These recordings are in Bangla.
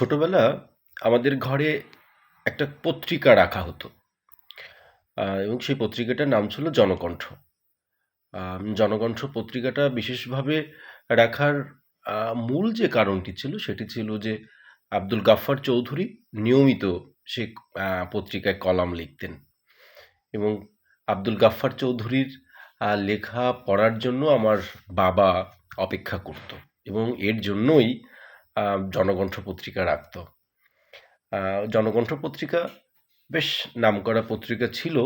ছোটবেলা আমাদের ঘরে একটা পত্রিকা রাখা হতো। এবং সেই পত্রিকাটার নাম ছিল 'জনকণ্ঠ'। 'জনকণ্ঠ' পত্রিকাটা বিশেষভাবে রাখার মূল যে কারণটি ছিল সেটি ছিল যে আব্দুল গাফফার চৌধুরী নিয়মিত সে পত্রিকায় কলাম লিখতেন। এবং আব্দুল গাফফার চৌধুরীর লেখা পড়ার জন্য আমার বাবা অপেক্ষা করত। এবং এর জন্যই 'জনকণ্ঠ' পত্রিকা রাখত। 'জনকণ্ঠ' পত্রিকা বেশ নামকরা পত্রিকা ছিল।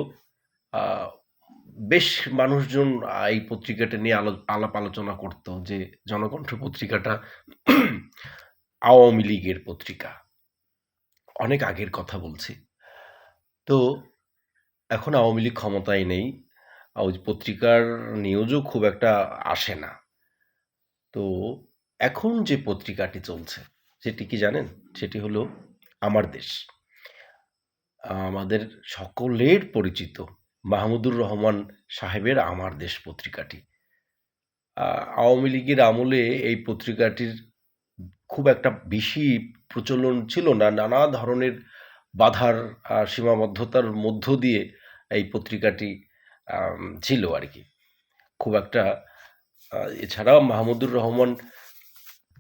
বেশ মানুষজন এই পত্রিকাটা নিয়ে আলো, আলাপ আলোচনা করত যে 'জনকণ্ঠ' পত্রিকাটা আওয়ামী লীগের পত্রিকা। অনেক আগের কথা বলছি। তো এখন আওয়ামী লীগ ক্ষমতায় নেই। ওই পত্রিকার নিউজও খুব একটা আসে না। তো এখন যে পত্রিকাটি চলছে, সেটি কি জানেন? সেটি হলো 'আমার দেশ'। আমাদের সকলের পরিচিত মাহমুদুর রহমান সাহেবের 'আমার দেশ' পত্রিকাটি। আওয়ামী লীগের আমলে এই পত্রিকাটির খুব একটা বেশি প্রচলন ছিল না। নানা ধরনের বাধার সীমাবদ্ধতার মধ্য দিয়ে এই পত্রিকাটি ছিল আর কি খুব একটা, আ, এছাড়াও মাহমুদুর রহমান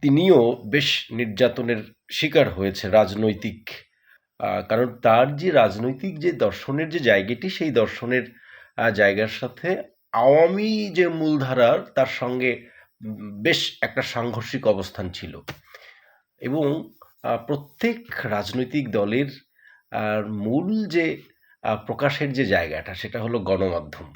তিনিও বেশ নির্যাতনের শিকার হয়েছে রাজনৈতিক কারণ তার যে রাজনৈতিক যে দর্শনের যে জায়গাটি সেই দর্শনের জায়গার সাথে আওয়ামী যে মূলধারার তার সঙ্গে বেশ একটা সাংঘর্ষিক অবস্থান ছিল। এবং প্রত্যেক রাজনৈতিক দলের মূল যে প্রকাশের যে জায়গাটা সেটা হলো গণমাধ্যম।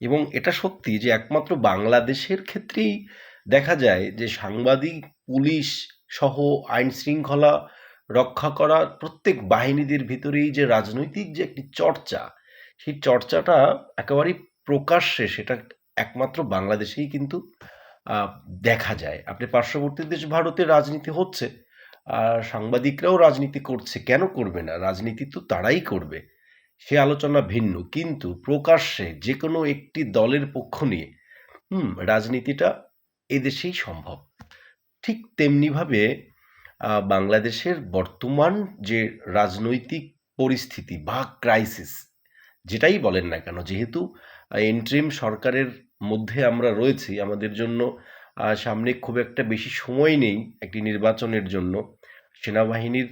এবং এটা সত্যি যে একমাত্র বাংলাদেশের ক্ষেত্রেই দেখা যায় যে সাংবাদিক, পুলিশ সহ আইন-শৃঙ্খলা রক্ষা করা প্রত্যেক বাহিনীদের ভিতরেই যে রাজনৈতিক যে একটি চর্চা, সেই চর্চাটা একেবারেই প্রকাশ্যে সেটা একমাত্র বাংলাদেশেই কিন্তু দেখা যায়। আপনি পার্শ্ববর্তী দেশ ভারতে রাজনীতি হচ্ছে। আর সাংবাদিকরাও রাজনীতি করছে। কেন করবে না? রাজনীতি তো তারাই করবে। সে আলোচনা ভিন্ন। কিন্তু প্রকাশ্যে যে কোনো একটি দলের পক্ষ নিয়ে হুম? রাজনীতিটা এদেশেই সম্ভব। ঠিক তেমনিভাবে বাংলাদেশের বর্তমান যে রাজনৈতিক পরিস্থিতি বা ক্রাইসিস যেটাই বলেন না কেন যেহেতু আ ইন্টারিম সরকারের মধ্যে আমরা রয়েছি আমাদের জন্য সামনে খুব একটা বেশি সময় নেই একটি নির্বাচনের জন্য। সেনাবাহিনীর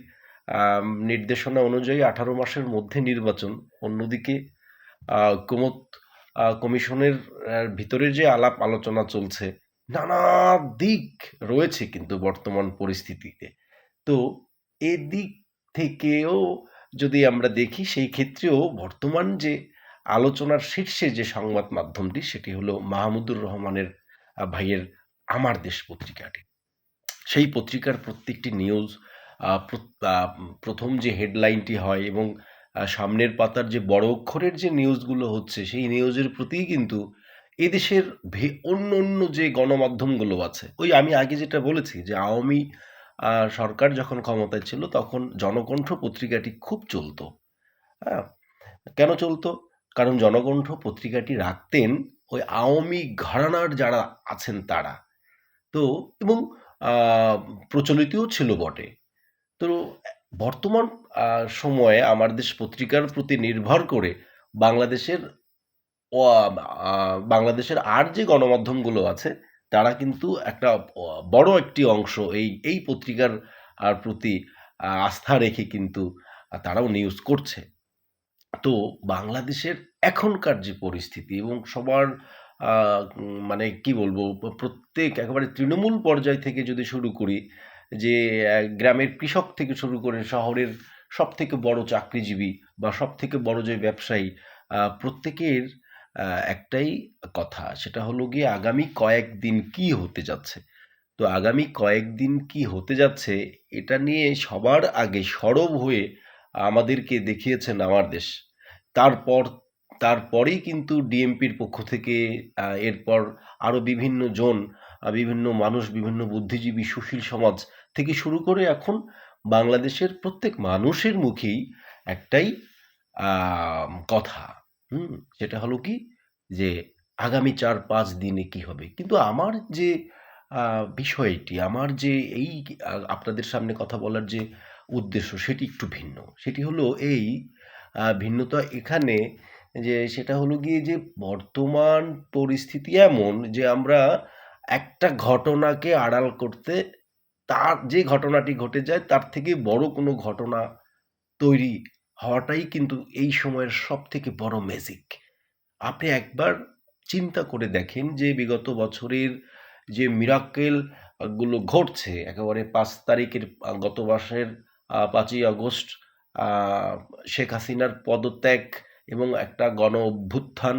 নির্দেশনা অনুযায়ী ১৮ মাসের মধ্যে নির্বাচন। অন্যদিকে আ কমিশনের ভিতরে যে আলাপ আলোচনা চলছে, নানা দিক রয়েছে কিন্তু বর্তমান পরিস্থিতিতে। তো এদিক থেকেও যদি আমরা দেখি, সেই ক্ষেত্রেও বর্তমান যে আলোচনার শীর্ষে যে সংবাদ মাধ্যমটি, সেটি হলো মাহমুদুর রহমানের ভাইয়ের 'আমার দেশ' পত্রিকাটি। সেই পত্রিকার প্রত্যেকটি নিউজ আ প্র আ ১ম যে হেডলাইনটি হয় এবং সামনের পাতার যে বড় অক্ষরের যে নিউজগুলো হচ্ছে, সেই নিউজের প্রতিই কিন্তু এদেশের ভে অন্য, অন্য যে গণমাধ্যমগুলো আছে, ওই আমি আগে যেটা বলেছি যে আওয়ামী সরকার যখন ক্ষমতায় ছিল তখন 'জনকণ্ঠ' পত্রিকাটি খুব চলত। হ্যাঁ? কেন চলত? কারণ 'জনকণ্ঠ' পত্রিকাটি রাখতেন ওই আওয়ামী ঘরানার যারা আছেন তারা। তো এবং প্রচলিতও ছিল বটে। তো বর্তমান সময়ে 'আমার দেশ' পত্রিকার প্রতি নির্ভর করে বাংলাদেশের বাংলাদেশের আর যে গণমাধ্যমগুলো আছে তারা কিন্তু একটা বড় একটি অংশ এই, এই পত্রিকার প্রতি আস্থা রেখে কিন্তু তারাও নিউজ করছে। তো বাংলাদেশের এখনকার যে পরিস্থিতি এবং সবার মানে কি বলব প্রত্যেক একেবারে তৃণমূল পর্যায় থেকে যদি শুরু করি যে গ্রামের কৃষক থেকে শুরু করে শহরের সবথেকে বড় চাকরিজীবী বা সবথেকে বড় যে ব্যবসায়ী প্রত্যেকের একটাই কথা সেটা হলো গিয়ে আগামী কয়েকদিন কি হতে যাচ্ছে। তো আগামী কয়েকদিন কি হতে যাচ্ছে এটা নিয়ে সবার আগে সরব হয়ে আমাদেরকে দেখিয়েছেন 'আমার দেশ'। তারপর তারপরেই কিন্তু ডিএমপির পক্ষ থেকে এরপর আরও বিভিন্ন জন, বিভিন্ন মানুষ, বিভিন্ন বুদ্ধিজীবী, সুশীল সমাজ থেকে শুরু করে এখন বাংলাদেশের প্রত্যেক মানুষের মুখেই একটাই কথা, হুম? সেটা হলো কি যে আগামী ৪-৫ দিনে কি হবে? কিন্তু আমার যে বিষয়টি, আমার যে এই আপনাদের সামনে কথা বলার যে উদ্দেশ্য, সেটি একটু ভিন্ন। সেটি হলো এই ভিন্নতা এখানে যে, সেটা হলো গিয়ে যে বর্তমান পরিস্থিতি এমন যে আমরা একটা ঘটনাকে আড়াল করতে, তার যে ঘটনাটি ঘটে যায়, তার থেকে বড় কোনো ঘটনা তৈরি হওয়াটাই কিন্তু এই সময়ের সব থেকে বড় ম্যাজিক। আপনি একবার চিন্তা করে দেখেন যে বিগত বছরের যে মিরাকেলগুলো ঘটছে একেবারে পাঁচ তারিখের গত মাসের পাঁচই ৫ই আগস্ট শেখ হাসিনার পদত্যাগ এবং একটা গণ অভ্যুত্থান,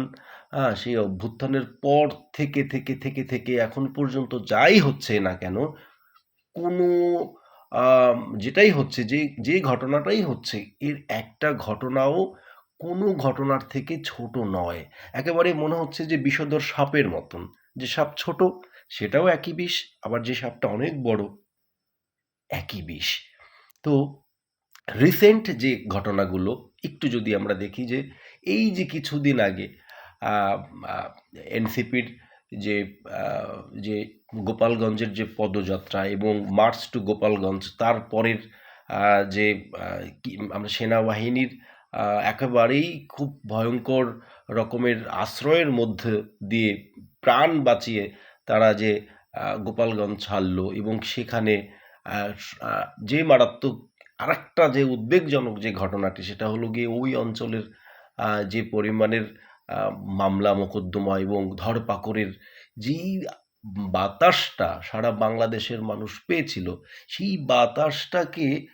হ্যাঁ সেই অভ্যুত্থানের পর থেকে, থেকে, থেকে, থেকে এখন পর্যন্ত যাই হচ্ছে না কেন, কোনো যেটাই হচ্ছে যে, যে ঘটনাটাই হচ্ছে এর একটা ঘটনাও কোনো ঘটনার থেকে ছোট নয়। একেবারে মনে হচ্ছে যে বিষধর সাপের মতন। যে সাপ ছোট সেটাও একই বিষ, আবার যে সাপটা অনেক বড় একই বিষ। তো রিসেন্ট যে ঘটনাগুলো একটু যদি আমরা দেখি যে এই যে কিছুদিন আগে এনসিপির যে যে গোপালগঞ্জের যে পদযাত্রা এবং মার্চ টু গোপালগঞ্জ তারপরের যে আমরা সেনাবাহিনীর একেবারেই খুব ভয়ঙ্কর রকমের আশ্রয়ের মধ্যে দিয়ে প্রাণ বাঁচিয়ে তারা যে গোপালগঞ্জ ছাড়লো এবং সেখানে যে মারাত্মক আরেকটা যে উদ্বেগজনক যে ঘটনাটি, সেটা হলো গিয়ে ওই অঞ্চলের যে পরিমাণের মামলা মোকদ্দমা এবং ধরপাকড়ের যেই বাতাসটা সারা বাংলাদেশের মানুষ পেয়েছিল, সেই বাতাসটাকে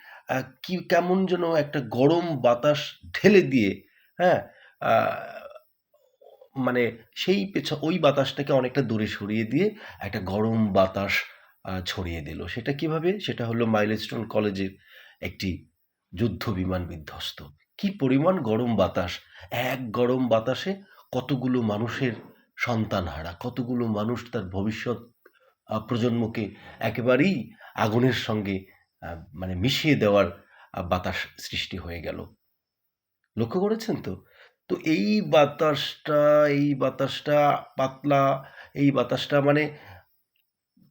কি কেমন যেন একটা গরম বাতাস ঢেলে দিয়ে, হ্যাঁ? মানে সেই পেছ ওই বাতাসটাকে অনেকটা দূরে সরিয়ে দিয়ে একটা গরম বাতাস ছড়িয়ে দিল। সেটা কীভাবে? সেটা হলো মাইলস্টোন কলেজের একটি যুদ্ধ বিমান বিধ্বস্ত। কি পরিমাণ গরম বাতাস! এক গরম বাতাসে কতগুলো মানুষের সন্তান হারা কতগুলো মানুষ তার ভবিষ্যৎ প্রজন্মকে একেবারেই আগুনের সঙ্গে মানে মিশিয়ে দেওয়ার বাতাস সৃষ্টি হয়ে গেল। লক্ষ্য করেছেন তো? তো এই বাতাসটা এই বাতাসটা পাতলা, এই বাতাসটা মানে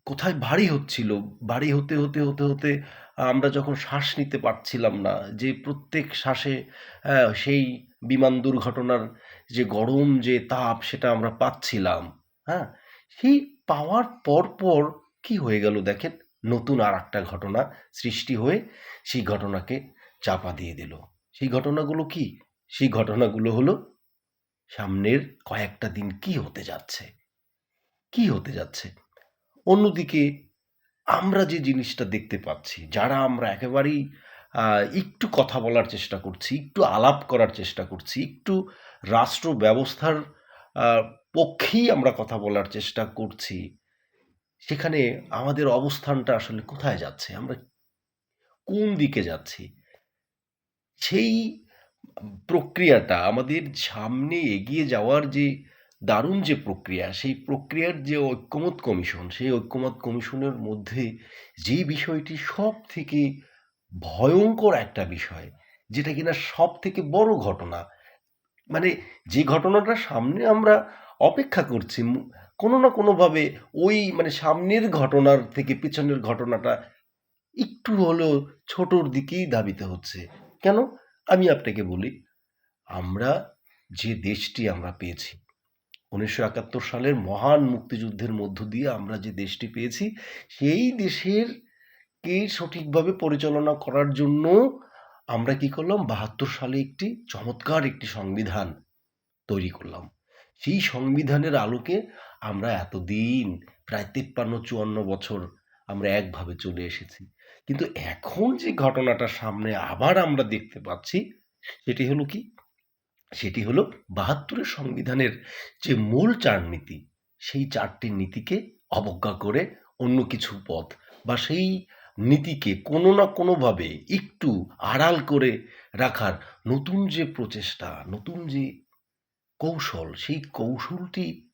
কোথায় ভারী হচ্ছিল। ভারী হতে, হতে, হতে, হতে আমরা যখন শ্বাস নিতে পারছিলাম না, যে প্রত্যেক শ্বাসে সেই বিমান দুর্ঘটনার যে গরম যে তাপ সেটা আমরা পাচ্ছিলাম, হ্যাঁ? সেই পাওয়ার পরপর কি হয়ে গেল দেখেন? নতুন আরেকটা ঘটনা সৃষ্টি হয়ে সেই ঘটনাকে চাপা দিয়ে দিল। সেই ঘটনাগুলো কি? সেই ঘটনাগুলো হলো সামনের কয়েকটা দিন কি হতে যাচ্ছে? কি হতে যাচ্ছে? অন্যদিকে আমরা যে জিনিসটা দেখতে পাচ্ছি, যারা আমরা একেবারেই একটু কথা বলার চেষ্টা করছি, একটু আলাপ করার চেষ্টা করছি, একটু রাষ্ট্র ব্যবস্থার পক্ষেই আমরা কথা বলার চেষ্টা করছি, সেখানে আমাদের অবস্থানটা আসলে কোথায় যাচ্ছে? আমরা কোন দিকে যাচ্ছি? সেই প্রক্রিয়াটা আমাদের সামনে এগিয়ে যাওয়ার যে দারুণ যে প্রক্রিয়া, সেই প্রক্রিয়ার যে ঐক্যমত কমিশন, সেই ঐক্যমত কমিশনের মধ্যে যে বিষয়টি সবথেকে ভয়ঙ্কর একটা বিষয়, যেটা কিনা সব থেকে বড় ঘটনা। মানে যে ঘটনাটার সামনে আমরা অপেক্ষা করছি কোনো না কোনোভাবে ওই মানে সামনের ঘটনার থেকে পিছনের ঘটনাটা একটু হলেও ছোটর দিকেই ধাবিত হচ্ছে। কেন? আমি আপনাকে বলি, আমরা যে দেশটি আমরা পেয়েছি ১৯৭১ সালের মহান মুক্তিযুদ্ধের মধ্য দিয়ে আমরা যে দেশটি পেয়েছি, সেই দেশের কে সঠিকভাবে পরিচালনা করার জন্য আমরা কি করলাম? ৭২ সালে একটি চমৎকার একটি সংবিধান তৈরি করলাম। সেই সংবিধানের আলোকে আমরা এতদিন প্রায় ৫৩-৫৪ বছর আমরা একভাবে চলে এসেছি। কিন্তু এখন যে ঘটনাটা সামনে আবার আমরা দেখতে পাচ্ছি, সেটি হলো কি? সেটি হলো বাহাত্তরের সংবিধানের যে মূল চার নীতি, সেই ৪ টি নীতিকে অবজ্ঞা করে অন্য কিছু পথ বা সেই নীতিকে কোনো না কোনোভাবে একটু আড়াল করে রাখার নতুন যে প্রচেষ্টা, নতুন যে কৌশল, সেই কৌশলটি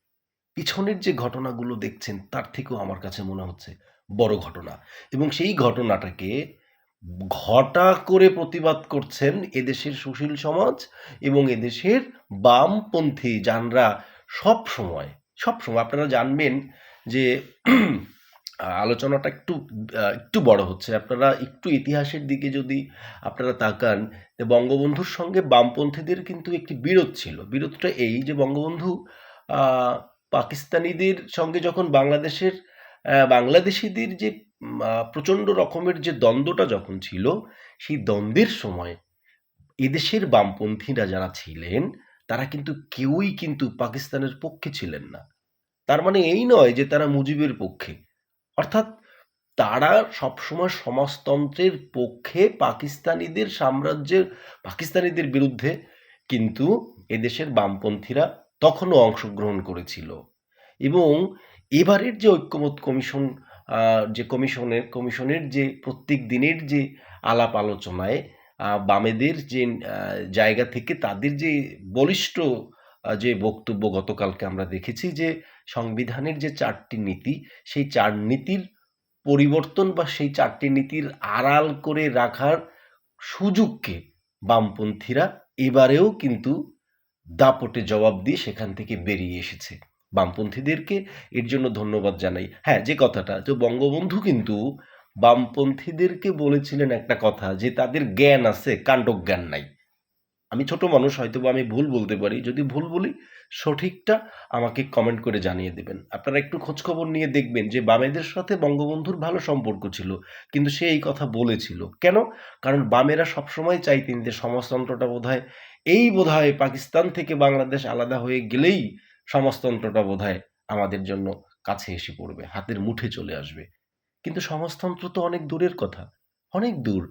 পিছনের যে ঘটনাগুলো দেখছেন তার থেকেও আমার কাছে মনে হচ্ছে বড় ঘটনা এবং সেই ঘটনাটাকে ঘটা করে প্রতিবাদ করছেন এদেশের সুশীল সমাজ এবং এদেশের বামপন্থী যানরা সব সময় সব সময় আপনারা জানবেন যে আলোচনাটা একটু একটু বড় হচ্ছে। আপনারা একটু ইতিহাসের দিকে যদি আপনারা তাকান বঙ্গবন্ধুর সঙ্গে বামপন্থীদের কিন্তু একটি বিরোধ ছিল। বিরোধটা এই যে বঙ্গবন্ধু পাকিস্তানিদের সঙ্গে যখন বাংলাদেশের বাংলাদেশিদের যে প্রচণ্ড রকমের যে দ্বন্দ্বটা যখন ছিল, সেই দ্বন্দ্বের সময় এদেশের বামপন্থীরা যারা ছিলেন, তারা কিন্তু কেউই কিন্তু পাকিস্তানের পক্ষে ছিলেন না। তার মানে এই নয় যে তারা মুজিবের পক্ষে। অর্থাৎ তারা সবসময় সমাজতন্ত্রের পক্ষে পাকিস্তানিদের সাম্রাজ্যের পাকিস্তানিদের বিরুদ্ধে কিন্তু এদেশের বামপন্থীরা তখনও অংশগ্রহণ করেছিল। এবং এবারের যে ঐক্যমত কমিশন যে কমিশনের কমিশনের যে প্রত্যেক দিনের যে আলাপ আলোচনায় বামেদের যে জায়গা থেকে তাদের যে বলিষ্ঠ যে বক্তব্য গতকালকে আমরা দেখেছি যে সংবিধানের যে চারটি নীতি, সেই চার নীতির পরিবর্তন বা সেই চারটি নীতির আড়াল করে রাখার সুযোগকে বামপন্থীরা এবারেও কিন্তু দাপটে জবাব দিয়ে সেখান থেকে বেরিয়ে এসেছে। বামপন্থীদেরকে এর জন্য ধন্যবাদ জানাই। হ্যাঁ, যে কথাটা যে বঙ্গবন্ধু কিন্তু বামপন্থীদেরকে বলেছিলেন একটা কথা যে তাদের জ্ঞান আছে, কাণ্ডজ্ঞান নাই। আমি ছোট মানুষ হয়তোবা আমি ভুল বলতে পারি। যদি ভুল বলি সঠিকটা আমাকে কমেন্ট করে জানিয়ে দেবেন। আপনারা একটু খোঁজখবর নিয়ে দেখবেন যে বামেদের সাথে বঙ্গবন্ধুর ভালো সম্পর্ক ছিল। কিন্তু সে এই কথা বলেছিল। কেন? কারণ বামেরা সবসময় চাইতেন যে সমাজতন্ত্রটা বোধহয় এই বোধহয় পাকিস্তান থেকে বাংলাদেশ আলাদা হয়ে গেলেই সমাজতন্ত্রটা বোধহয় আমাদের জন্য কাছে এসে পড়বে, হাতের মুঠে চলে আসবে। কিন্তু সমাজতন্ত্র তো অনেক দূরের কথা। অনেক দূর।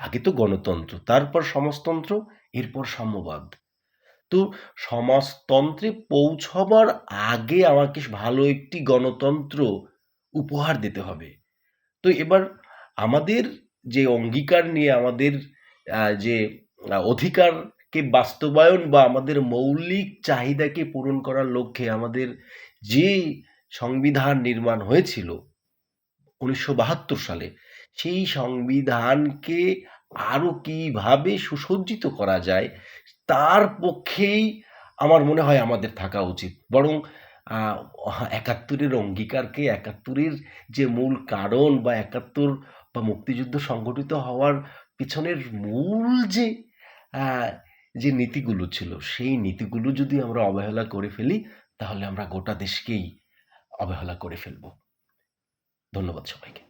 আগে তো গণতন্ত্র, তারপর সমাজতন্ত্র, এরপর সাম্যবাদ। তো সমাজতন্ত্রে পৌঁছবার আগে আমাকে ভালো একটি গণতন্ত্র উপহার দিতে হবে। তো এবার আমাদের যে অঙ্গীকার নিয়ে আমাদের যে আ অধিকারকে বাস্তবায়ন বা আমাদের মৌলিক চাহিদাকে পূরণ করার লক্ষ্যে আমাদের যে সংবিধান নির্মাণ হয়েছিল ১৯৭২ সালে, সেই সংবিধানকে আরও কীভাবে সুসজ্জিত করা যায়, তার পক্ষেই আমার মনে হয় আমাদের থাকা উচিত। বরং একাত্তরের অঙ্গীকারকে একাত্তরের যে মূল কারণ বা ৭১ বা মুক্তিযুদ্ধ সংগঠিত হওয়ার পিছনের মূল যে যে নীতিগুলো ছিল, সেই নীতিগুলো যদি আমরা অবহেলা করে ফেলি, তাহলে আমরা গোটা দেশকেই অবহেলা করে ফেলব। ধন্যবাদ সবাইকে।